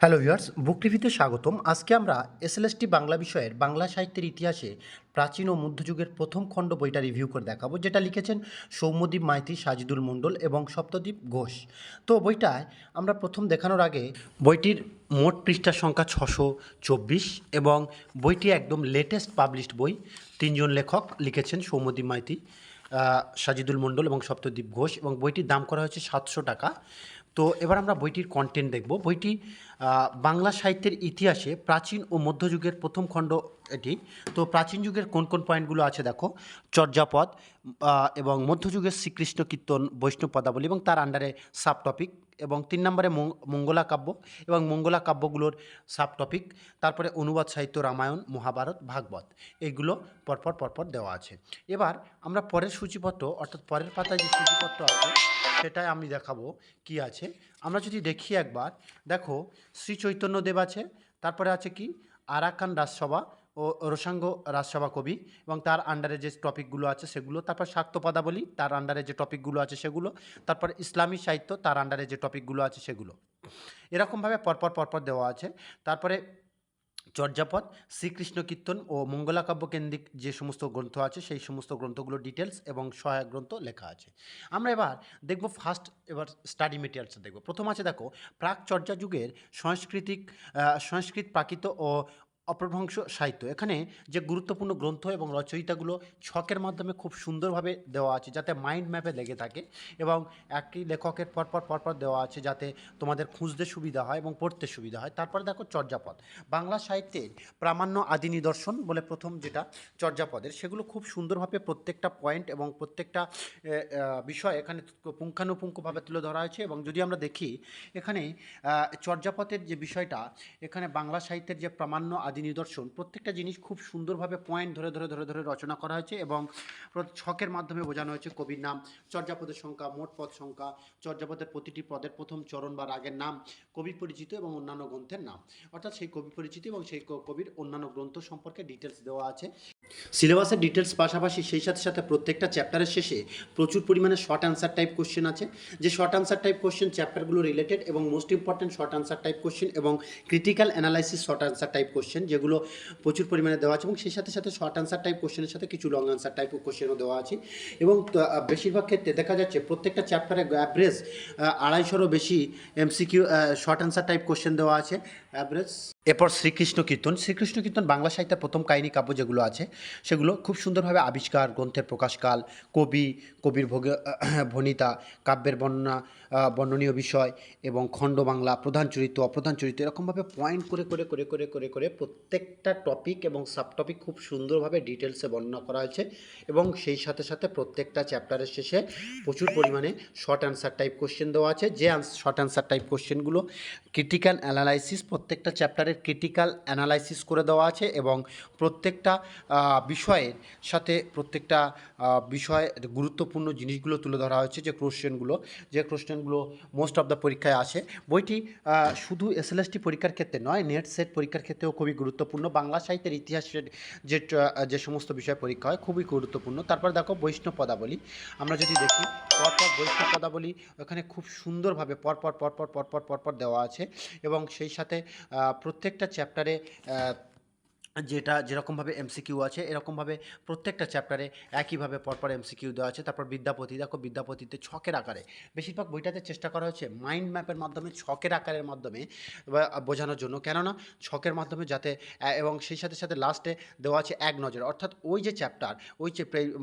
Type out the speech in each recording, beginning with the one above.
Hello viewers, বুক টিভিতে স্বাগতম। আজকে আমরা এসএলএসটি বাংলা বিষয়ের বাংলা সাহিত্যের ইতিহাসে প্রাচীন ও মধ্যযুগের প্রথম খণ্ড বইটা রিভিউ করে দেখাবো, যেটা লিখেছেন সৌম্যদীপ মাইতি, সাজিদুল মণ্ডল এবং সপ্তদ্বীপ ঘোষ। তো বইটায় আমরা প্রথম দেখানোর আগে বইটির মোট পৃষ্ঠার সংখ্যা ছশো চব্বিশ এবং বইটি একদম লেটেস্ট পাবলিশড বই। তিনজন লেখক লিখেছেন সৌম্যদীপ মাইতি সাজিদুল মণ্ডল এবং সপ্তদ্বীপ ঘোষ এবং বইটির দাম করা হয়েছে সাতশো টাকা। তো এবার আমরা বইটির কন্টেন্ট দেখব। বইটি বাংলা সাহিত্যের ইতিহাসে প্রাচীন ও মধ্যযুগের প্রথম খণ্ড এটি। তো প্রাচীন যুগের কোন কোন পয়েন্টগুলো আছে দেখো? চর্যাপদ এবং মধ্যযুগের শ্রীকৃষ্ণ কীর্তন, বৈষ্ণব পদাবলী এবং তার আন্ডারে সাব টপিক এবং তিন নম্বরে মঙ্গলা কাব্য এবং মঙ্গলা কাব্যগুলোর সাব টপিক তারপরে অনুবাদ সাহিত্য রামায়ণ, মহাভারত, ভাগবত। এইগুলো পরপর পরপর দেওয়া আছে। এবার আমরা পরের সূচিপত্র, অর্থাৎ পরের পাতায় যে সূচিপত্র আছে সেটাই আমি দেখাবো কি আছে। আমরা যদি দেখি একবার, দেখো, শ্রী চৈতন্যদেব আছে, তারপরে আছে কি? আরাকান রাজসভা ও রসাঙ্গ রাজসভা কবি এবং তার আন্ডারে যে টপিকগুলো আছে সেগুলো, তারপর শাক্ত পদাবলী তার আন্ডারে যে টপিকগুলো আছে সেগুলো, তারপর ইসলামী সাহিত্য, তার আন্ডারে যে টপিকগুলো আছে সেগুলো। এরকমভাবে পরপর পরপর দেওয়া আছে। তারপরে চর্যাপদ, শ্রীকৃষ্ণ কীর্তন ও মঙ্গলাকাব্য কেন্দ্রিক যে সমস্ত গ্রন্থ আছে, সেই সমস্ত গ্রন্থগুলো ডিটেলস এবং সহায়ক গ্রন্থ লেখা আছে। আমরা এবার দেখব ফার্স্ট এবার স্টাডি মেটেরিয়ালস দেখব। প্রথম আছে দেখো প্রাক চর্যা যুগের সাংস্কৃতিক সংস্কৃত, প্রাকৃত ও অপভ্রংশ সাহিত্য। এখানে যে গুরুত্বপূর্ণ গ্রন্থ এবং রচয়িতাগুলো ছকের মাধ্যমে খুব সুন্দরভাবে দেওয়া আছে যাতে মাইন্ড ম্যাপে লেগে থাকে এবং একটি লেখকের পরপর পরপর দেওয়া আছে যাতে তোমাদের খুঁজতে সুবিধা হয় এবং পড়তে সুবিধা হয়। তারপরে দেখো চর্যাপদ। বাংলা সাহিত্যের প্রামাণ্য আদি নিদর্শন বলে প্রথম যেটা চর্যাপদের, সেগুলো খুব সুন্দরভাবে প্রত্যেকটা পয়েন্ট এবং প্রত্যেকটা বিষয় এখানে পুঙ্খানুপুঙ্খভাবে তুলে ধরা হয়েছে এবং যদি আমরা দেখি, এখানে চর্যাপদের যে বিষয়টা, এখানে বাংলা সাহিত্যের যে প্রামাণ্য আদি নিদর্শন, প্রত্যেকটা জিনিস খুব সুন্দরভাবে পয়েন্ট ধরে ধরে ধরে ধরে রচনা করা হয়েছে এবং ছকের মাধ্যমে বোঝানো হয়েছে কবির নাম, চর্যাপদের সংখ্যা, মোট পদ সংখ্যা, চর্যাপদের প্রতিটি পদের প্রথম চরণ বা রাগের নাম, কবি পরিচিত এবং অন্যান্য গ্রন্থের নাম। অর্থাৎ সেই কবি পরিচিতি এবং সেই কবির অন্যান্য গ্রন্থ সম্পর্কে ডিটেলস দেওয়া আছে। সিলেবাসের ডিটেলস পাশাপাশি সেই সাথে সাথে প্রত্যেকটা চ্যাপ্টারের শেষে প্রচুর পরিমাণে শর্ট অ্যান্সার টাইপ কোশ্চেন আছে। যে শর্ট অ্যান্সার টাইপ কোশ্চেন চ্যাপ্টারগুলো রিলেটেড এবং most important short answer type question এবং critical analysis short answer type question যেগুলো প্রচুর পরিমাণে দেওয়া আছে এবং সেই সাথে সাথে শর্ট অ্যান্সার টাইপ কোশ্চেনের সাথে কিছু লং আনসার টাইপ কোশ্চেনও দেওয়া আছে। এবং বেশিরভাগ ক্ষেত্রে দেখা যাচ্ছে প্রত্যেকটা চ্যাপ্টারে অ্যাভারেজ আড়াইশোরও বেশি MCQ short answer type question দেওয়া আছে। অ্যাভারেজ এরপর শ্রীকৃষ্ণ কীর্তন। শ্রীকৃষ্ণ কীর্তন বাংলা সাহিত্যের প্রথম কাহিনী কাব্য যেগুলো আছে, সেগুলো খুব সুন্দরভাবে আবিষ্কার, গ্রন্থের প্রকাশকাল, কবি, কবির ভোগে ভনিতা কাব্যের বর্ণনা বর্ণনীয় বিষয় এবং খণ্ড বাংলা, প্রধান চরিত্র, অপ্রধান চরিত্র, এরকমভাবে পয়েন্ট করে করে করে করে করে করে প্রত্যেকটা টপিক এবং সাব টপিক খুব সুন্দরভাবে ডিটেলসে বর্ণনা করা হয়েছে এবং সেই সাথে সাথে প্রত্যেকটা চ্যাপ্টারের শেষে প্রচুর পরিমাণে শর্ট অ্যান্সার টাইপ কোশ্চেন দেওয়া আছে। যে শর্ট অ্যান্সার টাইপ কোশ্চেনগুলো ক্রিটিক্যাল অ্যানালাইসিস প্রত্যেকটা চ্যাপ্টারের ক্রিটিক্যাল অ্যানালাইসিস করে দেওয়া আছে এবং প্রত্যেকটা বিষয়ের সাথে প্রত্যেকটা আহ, বিষয় গুরুত্বপূর্ণ জিনিসগুলো তুলে ধরা হয়েছে যে কোশ্চেনগুলো যে কোশ্চেনগুলো মোস্ট অফ দ্য পরীক্ষায় আসে। বইটি শুধু এসএলএসটি পরীক্ষার ক্ষেত্রে নয় নেট সেট পরীক্ষার ক্ষেত্রেও খুবই গুরুত্বপূর্ণ। বাংলা সাহিত্যের ইতিহাসের যে যে সমস্ত বিষয় পরীক্ষা হয় খুবই গুরুত্বপূর্ণ। তারপর দেখো বৈষ্ণব পদাবলী। আমরা যদি দেখি পরপর বৈষ্ণব পদাবলী ওখানে খুব সুন্দরভাবে পরপর পরপর পরপর পরপর দেওয়া আছে এবং সেই সাথে আহ, প্রত্যেকটা চ্যাপ্টারে যেটা যেরকমভাবে এমসিকিউ আছে, এরকমভাবে প্রত্যেকটা চ্যাপ্টারে একইভাবে পরপর এমসিকিউ দেওয়া আছে। তারপর বিদ্যাপতি, দেখো বিদ্যাপতিতে ছকের আকারে। বেশিরভাগ বইটাতে চেষ্টা করা হয়েছে মাইন্ড ম্যাপের মাধ্যমে, ছকের আকারের মাধ্যমে বোঝানোর জন্য। কেননা ছকের মাধ্যমে যাতে এবং সেই সাথে সাথে লাস্টে দেওয়া আছে এক নজর। অর্থাৎ ওই যে চ্যাপ্টার ওই যে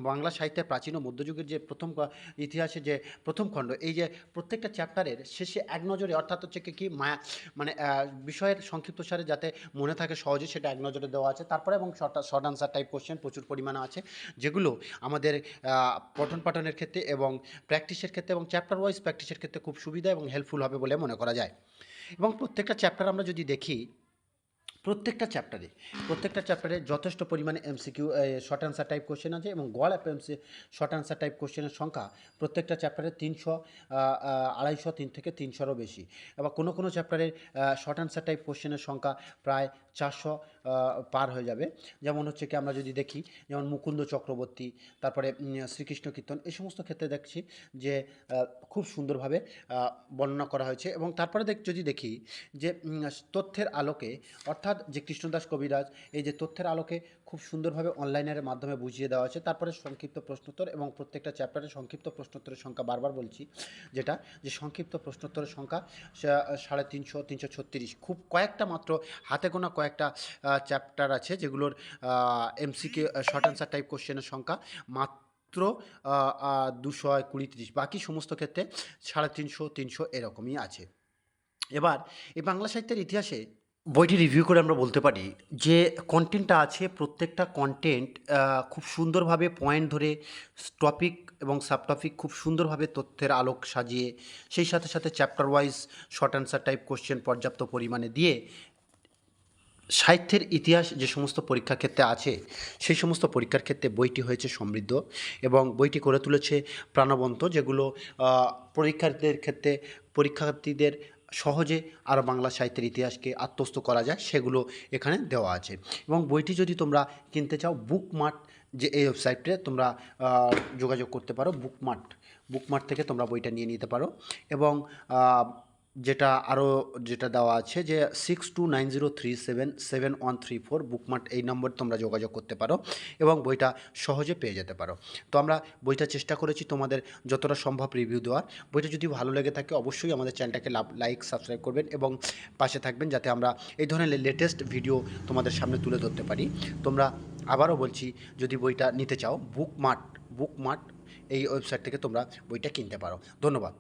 বাংলা সাহিত্যের প্রাচীন ও মধ্যযুগের যে প্রথম ইতিহাসে যে প্রথম খণ্ড, এই যে প্রত্যেকটা চ্যাপ্টারের শেষে এক নজরে, অর্থাৎ হচ্ছে কি মায়া মানে বিষয়ের সংক্ষিপ্ত সারে যাতে মনে থাকে সহজে, সেটা এক নজরে দেওয়া আছে। তারপরে এবং short short answer type question প্রচুর পরিমাণে আছে। যেগুলো আমাদের পঠন পাঠনের ক্ষেত্রে এবং প্র্যাকটিসের ক্ষেত্রে এবং চ্যাপ্টার ওয়াইজ প্র্যাকটিসের ক্ষেত্রে খুব সুবিধা এবং হেল্পফুল হবে বলে মনে করা যায়। এবং প্রত্যেকটা চ্যাপ্টার আমরা যদি দেখি, প্রত্যেকটা চ্যাপ্টারে প্রত্যেকটা চ্যাপ্টারে যথেষ্ট পরিমাণে MCQ short answer type question আছে এবং গড় অ্যাপ এমসি শর্ট অ্যান্সার টাইপ কোশ্চেনের সংখ্যা প্রত্যেকটা চ্যাপ্টারে তিনশো আড়াইশো তিন থেকে তিনশোরও বেশি। এবার কোনো কোনো চ্যাপ্টারের শর্ট অ্যান্সার টাইপ কোশ্চেনের সংখ্যা প্রায় চারশো পার হয়ে যাবে। যেমন হচ্ছে কি আমরা যদি দেখি, যেমন মুকুন্দ চক্রবর্তী, তারপরে শ্রীকৃষ্ণ কীর্তন, এই সমস্ত ক্ষেত্রে দেখছি যে খুব সুন্দরভাবে বর্ণনা করা হয়েছে। এবং তারপরে দেখ, যদি দেখি যে তথ্যের আলোকে, অর্থাৎ যে কৃষ্ণদাস কবিরাজ, এই যে তথ্যের আলোকে খুব সুন্দরভাবে অনলাইনের মাধ্যমে বুঝিয়ে দেওয়া হয়েছে। তারপরে সংক্ষিপ্ত প্রশ্নোত্তর এবং প্রত্যেকটা চ্যাপ্টারে সংক্ষিপ্ত প্রশ্নোত্তরের সংখ্যা বারবার বলছি, যেটা, যে সংক্ষিপ্ত প্রশ্নোত্তরের সংখ্যা সাড়ে তিনশো তিনশো ছত্রিশ, খুব কয়েকটা মাত্র, হাতে গোনা কয়েকটা চ্যাপ্টার আছে যেগুলোর এমসিকে শর্ট অ্যান্সার টাইপ কোশ্চেনের সংখ্যা মাত্র দুশো কুড়ি তিরিশ। বাকি সমস্ত ক্ষেত্রে সাড়ে তিনশো তিনশো এরকমই আছে। এবার, এই বাংলা সাহিত্যের ইতিহাসে বইটি রিভিউ করে আমরা বলতে পারি যে কন্টেন্টটা আছে, প্রত্যেকটা কন্টেন্ট খুব সুন্দরভাবে পয়েন্ট ধরে টপিক এবং সাব টপিক খুব সুন্দরভাবে তথ্যের আলোক সাজিয়ে, সেই সাথে সাথে chapter wise short answer type question পর্যাপ্ত পরিমাণে দিয়ে সাহিত্যের ইতিহাস যে সমস্ত পরীক্ষা ক্ষেত্রে আছে, সেই সমস্ত পরীক্ষার ক্ষেত্রে বইটি হয়েছে সমৃদ্ধ এবং বইটি করে তুলেছে প্রাণবন্ত, যেগুলো পরীক্ষার্থীদের ক্ষেত্রে, পরীক্ষার্থীদের সহজে আরও বাংলা সাহিত্যের ইতিহাসকে আত্মস্থ করা যায়, সেগুলো এখানে দেওয়া আছে। এবং বইটি যদি তোমরা কিনতে চাও, বুকমার্ট যে এই ওয়েবসাইটে তোমরা যোগাযোগ করতে পারো, বুকমার্ট বুকমার্ট থেকে তোমরা বইটা নিয়ে নিতে পারো এবং যেটা আরও যেটা দেওয়া আছে যে six two nine zero three seven seven one three four বুকমার্ট এই নম্বর তোমরা যোগাযোগ করতে পারো এবং বইটা সহজে পেয়ে যেতে পারো। তো আমরা বইটা চেষ্টা করেছি তোমাদের যতটা সম্ভব রিভিউ দেওয়ার। বইটা যদি ভালো লেগে থাকে অবশ্যই আমাদের চ্যানেলটাকে লাইক সাবস্ক্রাইব করবেন এবং পাশে থাকবেন যাতে আমরা এই ধরনের লেটেস্ট ভিডিও তোমাদের সামনে তুলে ধরতে পারি। তোমরা আবারও বলছি, যদি বইটা নিতে চাও বুকমার্ট বুকমার্ট এই ওয়েবসাইট থেকে তোমরা বইটা কিনতে পারো। ধন্যবাদ।